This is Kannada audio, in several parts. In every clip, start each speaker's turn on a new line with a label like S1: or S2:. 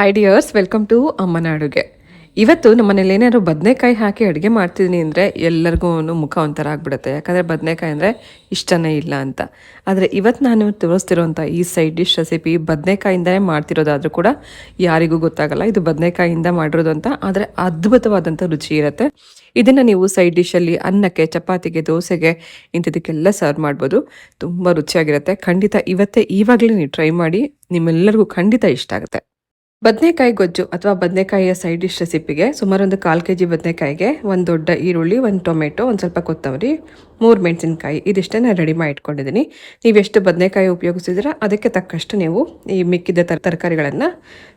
S1: ಹಾಯ್ ಡಿಯರ್ಸ್ ವೆಲ್ಕಮ್ ಟು ಅಮ್ಮನ ಅಡುಗೆ ಇವತ್ತು ನಮ್ಮ ಮನೇಲಿ ಏನಾದ್ರು ಬದನೆಕಾಯಿ ಹಾಕಿ ಅಡುಗೆ ಮಾಡ್ತಿದ್ದೀನಿ ಅಂದರೆ ಎಲ್ಲರಿಗೂ ಮುಖ ಒಂಥರ ಆಗ್ಬಿಡುತ್ತೆ. ಯಾಕಂದರೆ ಬದನೆಕಾಯಿ ಅಂದರೆ ಇಷ್ಟನೇ ಇಲ್ಲ ಅಂತ. ಆದರೆ ಇವತ್ತು ನಾನು ತೋರಿಸ್ತಿರೋಂಥ ಈ ಸೈಡ್ ಡಿಶ್ ರೆಸಿಪಿ ಬದನೆಕಾಯಿಂದನೇ ಮಾಡ್ತಿರೋದಾದರೂ ಕೂಡ ಯಾರಿಗೂ ಗೊತ್ತಾಗಲ್ಲ. ಇದು ಬದನೆಕಾಯಿಂದ ಮಾಡಿರೋದು ಅಂತ. ಆದರೆ ಅದ್ಭುತವಾದಂಥ ರುಚಿ ಇರುತ್ತೆ. ಇದನ್ನು ನೀವು ಸೈಡ್ ಡಿಶಲ್ಲಿ ಅನ್ನಕ್ಕೆ, ಚಪಾತಿಗೆ, ದೋಸೆಗೆ, ಇಂಥದಕ್ಕೆಲ್ಲ ಸರ್ವ್ ಮಾಡ್ಬೋದು. ತುಂಬ ರುಚಿಯಾಗಿರುತ್ತೆ. ಖಂಡಿತ ಇವತ್ತೇ ಇವಾಗಲೇ ನೀವು ಟ್ರೈ ಮಾಡಿ ನಿಮ್ಮೆಲ್ಲರಿಗೂ ಖಂಡಿತ ಇಷ್ಟ ಆಗುತ್ತೆ. ಬದನೆಕಾಯಿ ಗೊಜ್ಜು ಅಥವಾ ಬದನೆಕಾಯಿಯ ಸೈಡ್ ಡಿಶ್ ರೆಸಿಪಿಗೆ ಸುಮಾರು ಒಂದು ಕಾಲು ಕೆ ಜಿ ಬದನೆಕಾಯಿಗೆ ಒಂದು ದೊಡ್ಡ ಈರುಳ್ಳಿ, ಒಂದು ಟೊಮೆಟೊ, ಒಂದು ಸ್ವಲ್ಪ ಕೊತ್ತಂಬರಿ, ಮೂರು ಮೆಣಸಿನಕಾಯಿ ಇದಿಷ್ಟೇ ನಾನು ರೆಡಿ ಮಾಡಿ ಇಟ್ಕೊಂಡಿದ್ದೀನಿ ನೀವು ಎಷ್ಟು ಬದನೆಕಾಯಿ ಉಪಯೋಗಿಸಿದ್ರೆ ಅದಕ್ಕೆ ತಕ್ಕಷ್ಟು ನೀವು ಈ ಮಿಕ್ಕಿದ ತರ ತರಕಾರಿಗಳನ್ನು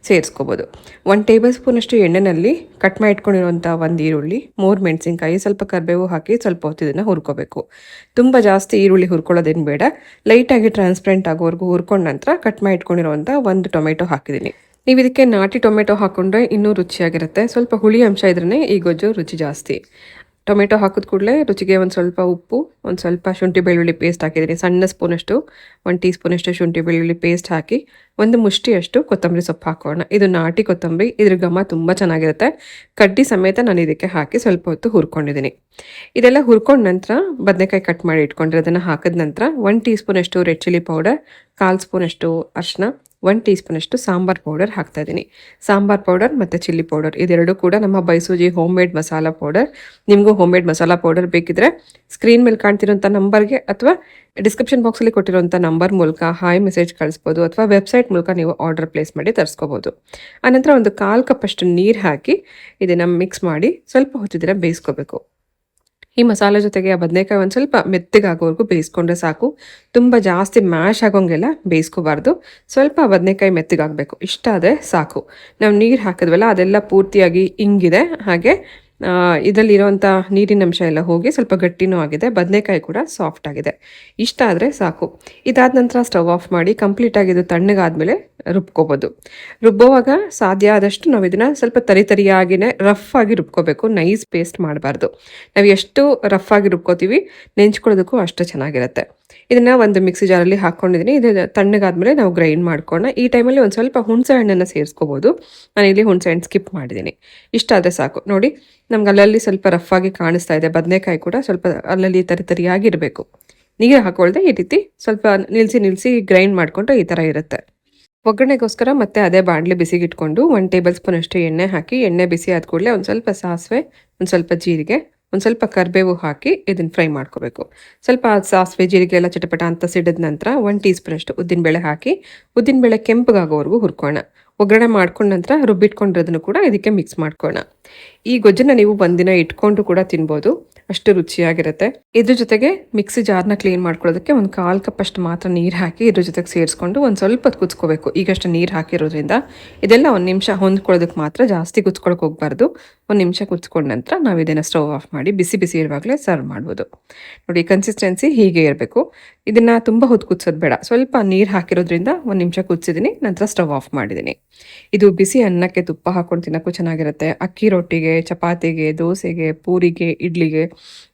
S1: ಸೇರಿಸ್ಕೋಬೋದು. ಒಂದು ಟೇಬಲ್ ಸ್ಪೂನಷ್ಟು ಎಣ್ಣೆನಲ್ಲಿ ಕಟ್ ಮಾಡಿ ಇಟ್ಕೊಂಡಿರುವಂಥ ಒಂದು ಈರುಳ್ಳಿ, ಮೂರು ಮೆಣಸಿನ್ಕಾಯಿ, ಸ್ವಲ್ಪ ಕರಿಬೇವು ಹಾಕಿ ಸ್ವಲ್ಪ ಹೊತ್ತು ಇದನ್ನು ಹುರ್ಕೋಬೇಕು. ತುಂಬ ಜಾಸ್ತಿ ಈರುಳ್ಳಿ ಹುರ್ಕೊಳ್ಳೋದೇನು ಬೇಡ. ಲೈಟಾಗಿ ಟ್ರಾನ್ಸ್ಪರೆಂಟ್ ಆಗೋವರೆಗೂ ಹುರ್ಕೊಂಡ ನಂತರ ಕಟ್ ಮಾಡಿ ಇಟ್ಕೊಂಡಿರುವಂಥ ಒಂದು ಟೊಮೆಟೊ ಹಾಕಿದ್ದೀನಿ. ನೀವು ಇದಕ್ಕೆ ನಾಟಿ ಟೊಮೆಟೊ ಹಾಕೊಂಡ್ರೆ ಇನ್ನೂ ರುಚಿಯಾಗಿರುತ್ತೆ. ಸ್ವಲ್ಪ ಹುಳಿ ಅಂಶ ಇದ್ರೇ ಈ ಗೊಜ್ಜು ರುಚಿ ಜಾಸ್ತಿ. ಟೊಮೆಟೊ ಹಾಕಿದ ಕೂಡಲೇ ರುಚಿಗೆ ಒಂದು ಸ್ವಲ್ಪ ಉಪ್ಪು, ಒಂದು ಸ್ವಲ್ಪ ಶುಂಠಿ ಬೆಳ್ಳುಳ್ಳಿ ಪೇಸ್ಟ್ ಹಾಕಿದ್ದೀನಿ ಸಣ್ಣ ಸ್ಪೂನಷ್ಟು, ಒಂದು ಟೀ ಸ್ಪೂನಷ್ಟು ಶುಂಠಿ ಬೆಳ್ಳುಳ್ಳಿ ಪೇಸ್ಟ್ ಹಾಕಿ ಒಂದು ಮುಷ್ಟಿಯಷ್ಟು ಕೊತ್ತಂಬರಿ ಸೊಪ್ಪು ಹಾಕೋಣ. ಇದು ನಾಟಿ ಕೊತ್ತಂಬರಿ, ಇದ್ರ ಘಮ ತುಂಬ ಚೆನ್ನಾಗಿರುತ್ತೆ. ಕಡ್ಡಿ ಸಮೇತ ನಾನು ಇದಕ್ಕೆ ಹಾಕಿ ಸ್ವಲ್ಪ ಹೊತ್ತು ಹುರ್ಕೊಂಡಿದ್ದೀನಿ. ಇದೆಲ್ಲ ಹುರ್ಕೊಂಡ ನಂತರ ಬದನೆಕಾಯಿ ಕಟ್ ಮಾಡಿ ಇಟ್ಕೊಂಡಿರೋದನ್ನು ಹಾಕಿದ ನಂತರ ಒಂದು ಟೀ ಸ್ಪೂನಷ್ಟು ರೆಡ್ ಚಿಲ್ಲಿ ಪೌಡರ್ ಕಾಲು ಸ್ಪೂನಷ್ಟು ಅರ್ಶಿನ ಒನ್ ಟೀ ಸ್ಪೂನಷ್ಟು ಸಾಂಬಾರ್ ಪೌಡರ್ ಹಾಕ್ತಾ ಇದ್ದೀನಿ. ಸಾಂಬಾರ್ ಪೌಡರ್ ಮತ್ತು ಚಿಲ್ಲಿ ಪೌಡರ್ ಇದೆರಡೂ ಕೂಡ ನಮ್ಮ ಬೈಸೂಜಿ ಹೋಮ್ ಮೇಡ್ ಮಸಾಲ ಪೌಡರ್ ನಿಮಗೂ ಹೋಮ್ ಮೇಡ್ ಮಸಾಲ ಪೌಡರ್ ಬೇಕಿದ್ರೆ ಸ್ಕ್ರೀನ್ ಮೇಲೆ ಕಾಣ್ತಿರೋಂಥ ನಂಬರ್ಗೆ ಅಥವಾ ಡಿಸ್ಕ್ರಿಪ್ಷನ್ ಬಾಕ್ಸಲ್ಲಿ ಕೊಟ್ಟಿರುವಂಥ ನಂಬರ್ ಮೂಲಕ ಹಾಯ್ ಮೆಸೇಜ್ ಕಳಿಸ್ಬೋದು ಅಥವಾ ವೆಬ್ಸೈಟ್ ಮೂಲಕ ನೀವು ಆರ್ಡರ್ ಪ್ಲೇಸ್ ಮಾಡಿ ತರಿಸ್ಕೋಬೋದು. ಆನಂತರ ಒಂದು ಕಾಲು ಕಪ್ಪಷ್ಟು ನೀರು ಹಾಕಿ ಇದನ್ನು ಮಿಕ್ಸ್ ಮಾಡಿ ಸ್ವಲ್ಪ ಹೊತ್ತಿದ್ರೆ ಬೇಯಿಸ್ಕೋಬೇಕು. ಈ ಮಸಾಲೆ ಜೊತೆಗೆ ಆ ಬದನೆಕಾಯಿ ಒಂದು ಸ್ವಲ್ಪ ಮೆತ್ತಗಾಗೋವರೆಗೂ ಬೇಯಿಸ್ಕೊಂಡ್ರೆ ಸಾಕು. ತುಂಬ ಜಾಸ್ತಿ ಮ್ಯಾಶ್ ಆಗೋಂಗೆಲ್ಲ ಬೇಯಿಸ್ಕೋಬಾರ್ದು. ಸ್ವಲ್ಪ ಬದನೆಕಾಯಿ ಮೆತ್ತಗಾಗಬೇಕು. ಇಷ್ಟ ಆದರೆ ಸಾಕು. ನಾವು ನೀರು ಹಾಕಿದ್ವಲ್ಲ, ಅದೆಲ್ಲ ಪೂರ್ತಿಯಾಗಿ ಹಿಂಗಿದೆ ಹಾಗೆ ಇದರಲ್ಲಿರುವಂಥ ನೀರಿನ ಅಂಶ ಎಲ್ಲ ಹೋಗಿ ಸ್ವಲ್ಪ ಗಟ್ಟಿನೂ ಆಗಿದೆ. ಬದನೆಕಾಯಿ ಕೂಡ ಸಾಫ್ಟ್ ಆಗಿದೆ. ಇಷ್ಟ ಆದರೆ ಸಾಕು. ಇದಾದ ನಂತರ ಸ್ಟವ್ ಆಫ್ ಮಾಡಿ ಕಂಪ್ಲೀಟಾಗಿ ಇದು ತಣ್ಣಗಾದ್ಮೇಲೆ ರುಬ್ಕೋಬೋದು. ರುಬ್ಬೋವಾಗ ಸಾಧ್ಯ ಆದಷ್ಟು ನಾವು ಇದನ್ನು ಸ್ವಲ್ಪ ತರಿ ತರಿಯಾಗಿನೇ ರಫ್ ಆಗಿ ರುಬ್ಕೋಬೇಕು. ನೈಸ್ ಪೇಸ್ಟ್ ಮಾಡಬಾರ್ದು. ನಾವು ಎಷ್ಟು ರಫ್ ಆಗಿ ರುಬ್ಕೋತೀವಿ ನೆಂಚ್ಕೊಳ್ಳೋದಕ್ಕೂ ಅಷ್ಟು ಚೆನ್ನಾಗಿರುತ್ತೆ. ಇದನ್ನ ಒಂದು ಮಿಕ್ಸಿ ಜಾರಲ್ಲಿ ಹಾಕ್ಕೊಂಡಿದ್ದೀನಿ ಇದು ತಣ್ಣಗಾದ್ಮೇಲೆ ನಾವು ಗ್ರೈಂಡ್ ಮಾಡ್ಕೊಳ್ಳೋಣ ಈ ಟೈಮಲ್ಲಿ ಒಂದು ಸ್ವಲ್ಪ ಹುಣಸೆ ಹಣ್ಣನ್ನು ಸೇರಿಸ್ಕೋಬೋದು. ನಾನು ಇಲ್ಲಿ ಹುಣಸೆ ಹಣ್ಣು ಸ್ಕಿಪ್ ಮಾಡಿದ್ದೀನಿ ಇಷ್ಟ ಆದರೆ ಸಾಕು. ನೋಡಿ, ನಮ್ಗೆ ಅಲ್ಲಲ್ಲಿ ಸ್ವಲ್ಪ ರಫ್ ಆಗಿ ಕಾಣಿಸ್ತಾ ಇದೆ. ಬದನೆಕಾಯಿ ಕೂಡ ಸ್ವಲ್ಪ ಅಲ್ಲಲ್ಲಿ ತರಿ ತರಿಯಾಗಿ ಇರಬೇಕು. ನೀರು ಹಾಕೊಳ್ದೆ ಈ ರೀತಿ ಸ್ವಲ್ಪ ನಿಲ್ಲಿಸಿ ನಿಲ್ಲಿಸಿ ಗ್ರೈಂಡ್ ಮಾಡಿಕೊಂಡ್ರೆ ಈ ಥರ ಇರುತ್ತೆ. ಒಗ್ಗರಣೆಗೋಸ್ಕರ ಮತ್ತೆ ಅದೇ ಬಾಣಲೆ ಬಿಸಿಗಿಟ್ಕೊಂಡು ಒನ್ ಟೇಬಲ್ ಸ್ಪೂನ್ ಅಷ್ಟು ಎಣ್ಣೆ ಹಾಕಿ, ಎಣ್ಣೆ ಬಿಸಿ ಆದ ಕೂಡಲೇ ಒಂದು ಸ್ವಲ್ಪ ಸಾಸಿವೆ, ಒಂದು ಸ್ವಲ್ಪ ಜೀರಿಗೆ ಒಂದು ಸ್ವಲ್ಪ ಕರಿಬೇವು ಹಾಕಿ ಇದನ್ನು ಫ್ರೈ ಮಾಡ್ಕೋಬೇಕು. ಸ್ವಲ್ಪ ಸಾಸಿವೆ, ಜೀರಿಗೆ ಎಲ್ಲ ಚಟಪಟ ಅಂತ ಸಿಡಿದ ನಂತರ ಒನ್ ಟೀ ಸ್ಪೂನ್ ಉದ್ದಿನಬೇಳೆ ಹಾಕಿ, ಉದ್ದಿನಬೇಳೆ ಕೆಂಪಗಾಗೋವರೆಗೂ ಹುರ್ಕೋಣ ಒಗ್ಗರಣೆ ಮಾಡ್ಕೊಂಡ ನಂತರ ರುಬ್ಬಿಟ್ಕೊಂಡಿರೋದನ್ನು ಕೂಡ ಇದಕ್ಕೆ ಮಿಕ್ಸ್ ಮಾಡ್ಕೋಣ ಈ ಗೊಜ್ಜನ್ನ ನೀವು ಒಂದಿನ ಇಟ್ಕೊಂಡು ಕೂಡ ತಿನ್ಬೋದು. ಅಷ್ಟು ರುಚಿಯಾಗಿರುತ್ತೆ. ಇದ್ರ ಜೊತೆಗೆ ಮಿಕ್ಸಿ ಜಾರ್ನ ಕ್ಲೀನ್ ಮಾಡ್ಕೊಳ್ಳೋದಕ್ಕೆ ಒಂದು ಕಾಲು ಕಪ್ ಅಷ್ಟು ಮಾತ್ರ ನೀರು ಹಾಕಿ ಇದ್ರ ಜೊತೆಗೆ ಸೇರಿಸ್ಕೊಂಡು ಒಂದು ಸ್ವಲ್ಪ ಕುದಿಸ್ಕೋಬೇಕು. ಈಗಷ್ಟು ನೀರು ಹಾಕಿರೋದ್ರಿಂದ ಇದೆಲ್ಲ ಒಂದು ನಿಮಿಷ ಹೊಂದ್ಕೊಳ್ಳೋದಕ್ಕೆ ಮಾತ್ರ ಜಾಸ್ತಿ ಕುದಿಸ್ಕೊಳಕ್ಕೆ ಹೋಗ್ಬಾರ್ದು. ಒಂದು ನಿಮಿಷ ಕುದಿಸ್ಕೊಂಡ ನಂತರ ನಾವು ಇದನ್ನು ಸ್ಟವ್ ಆಫ್ ಮಾಡಿ ಬಿಸಿ ಬಿಸಿ ಇರುವಾಗಲೇ ಸರ್ವ್ ಮಾಡ್ಬೋದು. ನೋಡಿ ಕನ್ಸಿಸ್ಟೆನ್ಸಿ ಹೀಗೆ ಇರಬೇಕು. ಇದನ್ನು ತುಂಬ ಹೊತ್ತು ಕುದಿಸೋದು ಬೇಡ. ಸ್ವಲ್ಪ ನೀರು ಹಾಕಿರೋದ್ರಿಂದ ಒಂದು ನಿಮಿಷ ಕುದಿಸಿದ್ದೀನಿ ನಂತರ ಸ್ಟವ್ ಆಫ್ ಮಾಡಿದ್ದೀನಿ ಇದು ಬಿಸಿ ಅನ್ನಕ್ಕೆ ತುಪ್ಪ ಹಾಕೊಂಡು ತಿನ್ನೋಕ್ಕೂ ಚೆನ್ನಾಗಿರುತ್ತೆ. ಅಕ್ಕಿ ರೊಟ್ಟಿಗೆ, ಚಪಾತಿಗೆ, ದೋಸೆಗೆ, ಪೂರಿಗೆ, ಇಡ್ಲಿಗೆ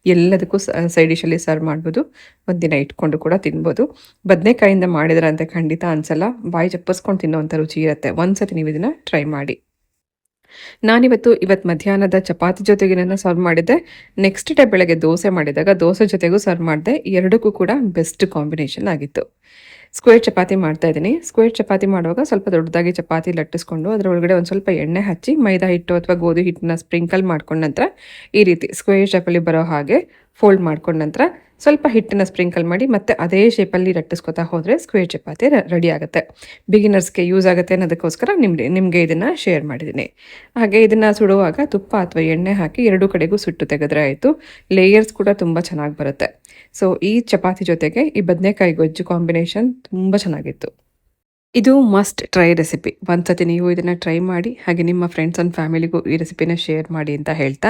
S1: ಎಲ್ಲದಕ್ಕೂ ಸೈಡ್ ಡಿಶಲ್ಲಿ ಸರ್ವ್ ಮಾಡ್ಬೋದು. ಒಂದಿನ ಇಟ್ಕೊಂಡು ಕೂಡ ತಿನ್ಬೋದು. ಬದನೆಕಾಯಿಂದ ಮಾಡಿದ್ರಂತೆ ಖಂಡಿತ ಅನ್ಸಲ್ಲ. ಬಾಯಿ ಚಪ್ಪಸ್ಕೊಂಡು ತಿನ್ನೋವಂಥ ರುಚಿ ಇರುತ್ತೆ. ಒಂದ್ಸತಿ ನೀವು ಇದನ್ನು ಟ್ರೈ ಮಾಡಿ. ನಾನಿವತ್ತು ಇವತ್ತು ಮಧ್ಯಾಹ್ನದ ಚಪಾತಿ ಜೊತೆಗೆ ನಾನು ಸರ್ವ್ ಮಾಡಿದ್ದೆ. ನೆಕ್ಸ್ಟ್ ಡೇ ಬೆಳಗ್ಗೆ ದೋಸೆ ಮಾಡಿದಾಗ ದೋಸೆ ಜೊತೆಗೂ ಸರ್ವ್ ಮಾಡಿದೆ. ಎರಡಕ್ಕೂ ಕೂಡ ಬೆಸ್ಟ್ ಕಾಂಬಿನೇಷನ್ ಆಗಿತ್ತು. ಸ್ಕ್ವೇರ್ ಚಪಾತಿ ಮಾಡ್ತಾ ಇದ್ದೀನಿ. ಸ್ಕ್ವೇರ್ ಚಪಾತಿ ಮಾಡುವಾಗ ಸ್ವಲ್ಪ ದೊಡ್ಡದಾಗಿ ಚಪಾತಿ ಲಟ್ಟಿಸ್ಕೊಂಡು ಅದರ ಒಳಗಡೆ ಒಂದು ಸ್ವಲ್ಪ ಎಣ್ಣೆ ಹಚ್ಚಿ ಮೈದಾ ಹಿಟ್ಟು ಅಥವಾ ಗೋಧಿ ಹಿಟ್ಟನ್ನ ಸ್ಪ್ರಿಂಕಲ್ ಮಾಡ್ಕೊಂಡ ನಂತರ ಈ ರೀತಿ ಸ್ಕ್ವೇರ್ ಚಪಾತಿ ಬರೋ ಹಾಗೆ ಫೋಲ್ಡ್ ಮಾಡ್ಕೊಂಡ ನಂತರ ಸ್ವಲ್ಪ ಹಿಟ್ಟನ್ನು ಸ್ಪ್ರಿಂಕಲ್ ಮಾಡಿ ಮತ್ತೆ ಅದೇ ಶೇಪಲ್ಲಿ ರಟ್ಟಿಸ್ಕೊತಾ ಹೋದರೆ ಸ್ಕ್ವೇರ್ ಚಪಾತಿ ರೆಡಿ ಆಗುತ್ತೆ. ಬಿಗಿನರ್ಸ್ಗೆ ಯೂಸ್ ಆಗುತ್ತೆ ಅನ್ನೋದಕ್ಕೋಸ್ಕರ ನಿಮಗೆ ನಿಮಗೆ ಇದನ್ನು ಶೇರ್ ಮಾಡಿದ್ದೀನಿ. ಹಾಗೆ ಇದನ್ನು ಸುಡುವಾಗ ತುಪ್ಪ ಅಥವಾ ಎಣ್ಣೆ ಹಾಕಿ ಎರಡೂ ಕಡೆಗೂ ಸುಟ್ಟು ತೆಗೆದ್ರೆ ಆಯಿತು. ಲೇಯರ್ಸ್ ಕೂಡ ತುಂಬ ಚೆನ್ನಾಗಿ ಬರುತ್ತೆ. ಸೊ ಈ ಚಪಾತಿ ಜೊತೆಗೆ ಈ ಬದನೆಕಾಯಿ ಗೊಜ್ಜು ಕಾಂಬಿನೇಷನ್ ತುಂಬ ಚೆನ್ನಾಗಿತ್ತು. ಇದು ಮಸ್ಟ್ ಟ್ರೈ ರೆಸಿಪಿ ಒಂದ್ಸತಿ ನೀವು ಇದನ್ನು ಟ್ರೈ ಮಾಡಿ, ಹಾಗೆ ನಿಮ್ಮ ಫ್ರೆಂಡ್ಸ್ ಆ್ಯಂಡ್ ಫ್ಯಾಮಿಲಿಗೂ ಈ ರೆಸಿಪಿನ ಶೇರ್ ಮಾಡಿ ಅಂತ ಹೇಳ್ತಾ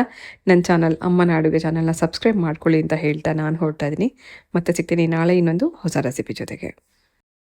S1: ನನ್ನ ಚಾನಲ್ ಅಮ್ಮನ ಅಡುಗೆ ಚಾನಲ್ನ ಸಬ್ಸ್ಕ್ರೈಬ್ ಮಾಡ್ಕೊಳ್ಳಿ ಅಂತ ಹೇಳ್ತಾ ನಾನು ಹೊರಡ್ತಾ ಇದ್ದೀನಿ. ಮತ್ತೆ ಸಿಗ್ತೀನಿ ನಾಳೆ ಇನ್ನೊಂದು ಹೊಸ ರೆಸಿಪಿ ಜೊತೆಗೆ.